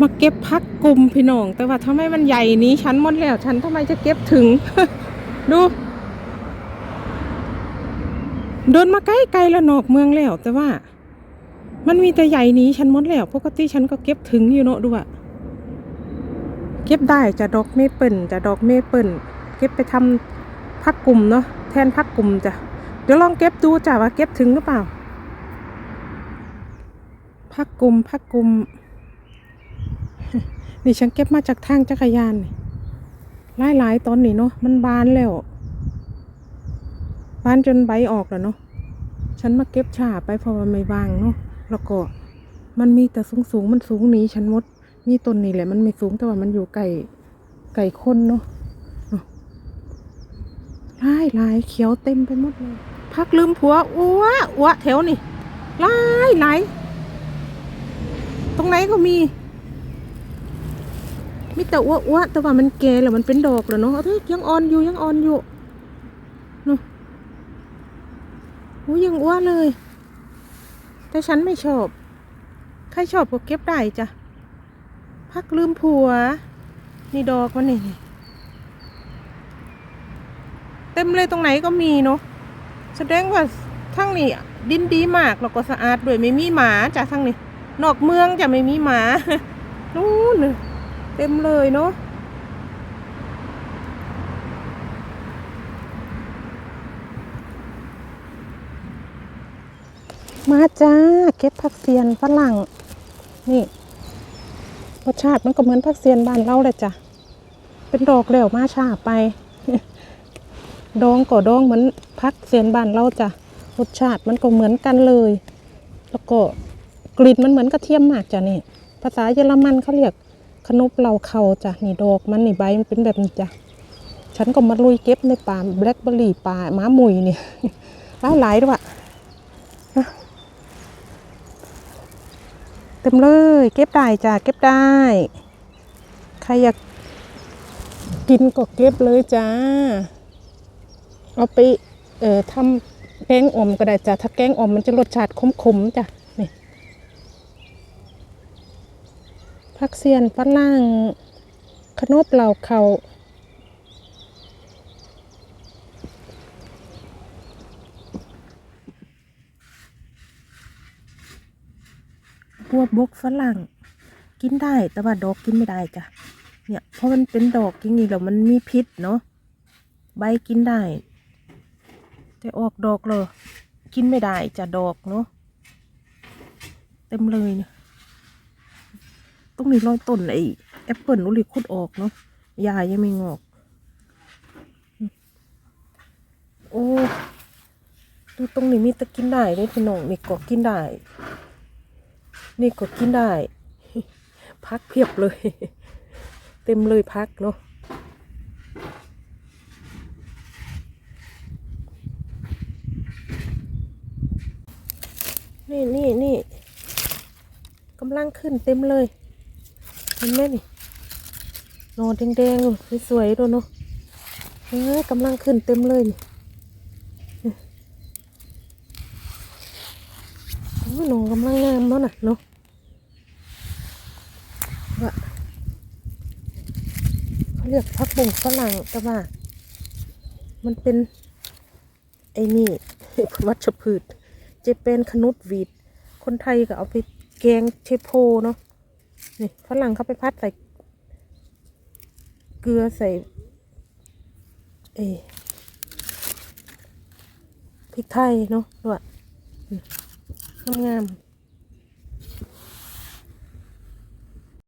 มาเก็บพักกลุ่มพี่น้อง แต่ว่าทำไมมันใหญ่นี้ฉันหมดแล้ว ฉันทำไมจะเก็บถึง ดูเดินมาใกล้ไกลแล้วนอกเมืองแล้ว แต่ว่า มันมีแต่ใหญ่นี้ฉันหมดแล้ว ปกติฉันก็เก็บถึงอยู่เนอะดูอะเก็บได้จะดอกเมเปิลจะดอกเมเปิลเก็บไปทำพักกลุ่มเนาะแทนพักกลุ่มจ้ะเดี๋ยวลองเก็บดูจ้ะว่าเก็บถึงหรือเปล่า พักกลุ่มพักกลุ่ม นี่ฉันเก็บมาจากทางจักรยานนี่หลายๆตอนนี่เนาะมันบานแล้วบานจนใบออกแล้วเนาะฉันมาเก็บฉาไปเพราะว่าไม่วางเนาะแล้วก็มันมีแต่สูงสูงๆมันสูงหนี้ฉันมดมีต้นนี่แหละมันไม่สูงแต่ว่ามันอยู่ไก่ไก่คนเนาะลายลายเขียวเต็มไปหมดเลยพักลืมผัวอ้วอ้วแถวนี่ลายหลายตรงไหนก็มี มีแต่อ้วอ้วแต่ว่ามันแก่แล้วมันเป็นดอกแล้วเนาะเอ้ยยังอ่อนอยู่ยังอ่อนอยู่เนาะโอ้ยยังอ้วเลย แต่ฉันไม่ชอบ ใครชอบก็เก็บได้จ้ะพักลืมผัว นี่ดอกมันนี่เต็มเลยตรงไหนก็มีเนาะแสดงว่าทั้งนี้ดินดีมากแล้วก็สะอาดด้วยไม่มีหมาจ้ะทั้งนี้นอกเมืองจะไม่มีหมานู่นน่ะ เต็มเลยเนาะมาจ้า เก็บผักเสียนฝรั่ง นี่รสชาติมันก็เหมือนผักเสียนบ้านเราเลยจ้ะ เป็นดอกแล้วมาชาไป ดองก็ดองเหมือนผักเสียนบ้านเราจ้ะ รสชาติมันก็เหมือนกันเลย แล้วก็กลิ่นมันเหมือนกระเทียมมากจ้ะนี่ ภาษาเยอรมันเขาเรียก ขนบเหล่าเขาจ้ะนี่ดอกมันนี่ใบมันเป็นแบบนี้จ้ะฉันก็มาลุยเก็บในป่าแบล็คเบอร์รี่ป่าม้ามุยเนี่ยหลายๆด้วยเต็มเลย เก็บได้จ้ะเก็บได้ ใครอยากกินก็เก็บเลยจ้า เอาไปเอ่อทำแกงอ่อมก็ได้จ้ะถ้าแกงอ่อมมันจะรสชาติขมๆจ้ะ นี่ผักเสียนฝรั่งขนบเหล่าเขาบัวบกฝรั่ง กินได้แต่ว่าดอกกินไม่ได้จ้ะเนี่ยเพราะมันเป็นดอกอย่างนี้แล้วมันมีพิษเนาะใบกินได้ แต่ออกดอกเลย กินไม่ได้จ้ะดอกเนาะเต็มเลยเนี่ย ตรงนี้รอยต้นไอ้แอปเปิลอุลิคุดออกเนาะยายังไม่งอก โอ้ดูตรงนี้มีตะกินได้เลยพี่น้องนี่ก็กินได้ นี่ก็กินได้ พักเพียบเลย เต็มเลยพักเนาะนี่นี่นี่กำลังขึ้นเต็มเลย เห็นไหมนี่นอนแดงๆเลยสวยๆด้วยเนาะเฮ้ยกำลังขึ้นเต็มเลยนี่โอ้ยหนองกำลังงามแล้วน่ะเนาะว่าเขาเรียกพักบุงฝรั่งแต่ว่า มันเป็น ไอ้นี่วัชพืช จะเป็นขนุดวีด คนไทยก็เอาไปแกงเทโพเนาะ นี่ฝรั่งเขาไปพัดใส่เกลือใส่ เอพริกไทยเนาะด้วยอืมงามๆ